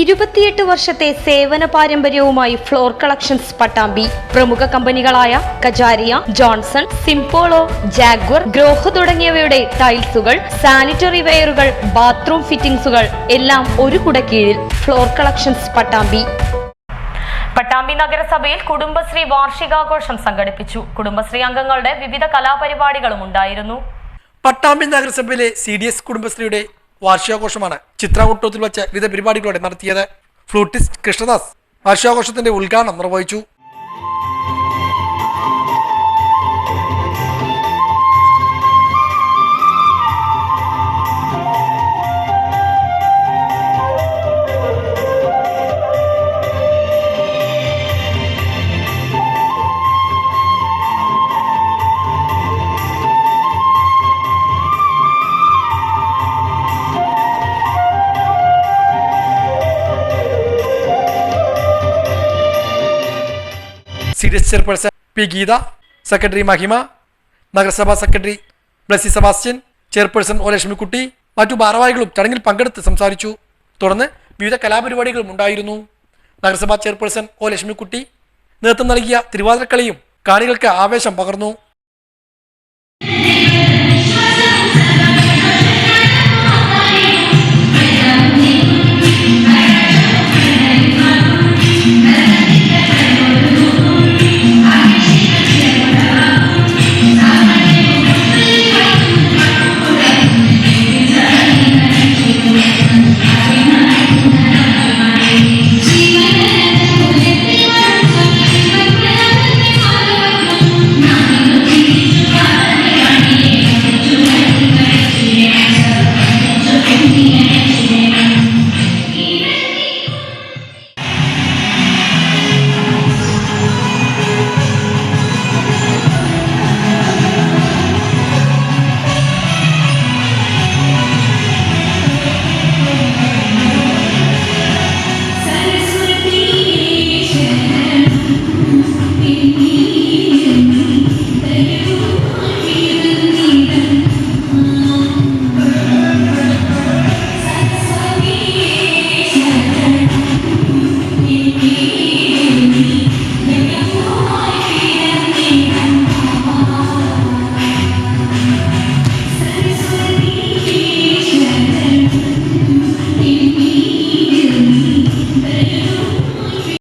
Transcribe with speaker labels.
Speaker 1: ഇരുപത്തിയെട്ട് വർഷത്തെ സേവന പാരമ്പര്യവുമായി ഫ്ലോർ കളക്ഷൻസ് പട്ടാമ്പി. പ്രമുഖ കമ്പനികളായ Kajaria Johnson Simpolo Jaguar Grohe തുടങ്ങിയവയുടെ ടൈൽസുകൾ സാനിറ്ററി വെയറുകൾ ബാത്റൂം ഫിറ്റിംഗ്സുകൾ എല്ലാം ഒരു കുടക്കീഴിൽ ഫ്ലോർ കളക്ഷൻസ് പട്ടാമ്പി.
Speaker 2: പട്ടാമ്പി നഗരസഭയിൽ കുടുംബശ്രീ വാർഷികാഘോഷം സംഘടിപ്പിച്ചു. കുടുംബശ്രീ അംഗങ്ങളുടെ വിവിധ കലാപരിപാടികളും ഉണ്ടായിരുന്നു.
Speaker 3: പട്ടാമ്പി നഗരസഭയിലെ സി ഡി എസ് കുടുംബശ്രീയുടെ വാർഷികാഘോഷമാണ്. ചിത്രാകൂട്ടത്തിൽ വെച്ച് വിവിധ പരിപാടികളോടെ നടത്തിയത് ഫ്ലൂട്ടിസ്റ്റ് കൃഷ്ണദാസ്. വാർഷികാഘോഷത്തിന്റെ ഉദ്ഘാടനം നിർവഹിച്ചു C chairperson P. Geetha secretary Mahima നഗരസഭാ secretary Blessy Sebastian chairperson O. Lakshmikutty മറ്റു ഭാരവാഹികളും ചടങ്ങിൽ പങ്കെടുത്ത് സംസാരിച്ചു. തുടർന്ന് വിവിധ കലാപരിപാടികളും ഉണ്ടായിരുന്നു. നഗരസഭാ ചെയർപേഴ്സൺ ഒ. ലക്ഷ്മിക്കുട്ടി നേതൃത്വം നൽകിയ തിരുവാതിരക്കളിയും കാണികൾക്ക് ആവേശം പകർന്നു.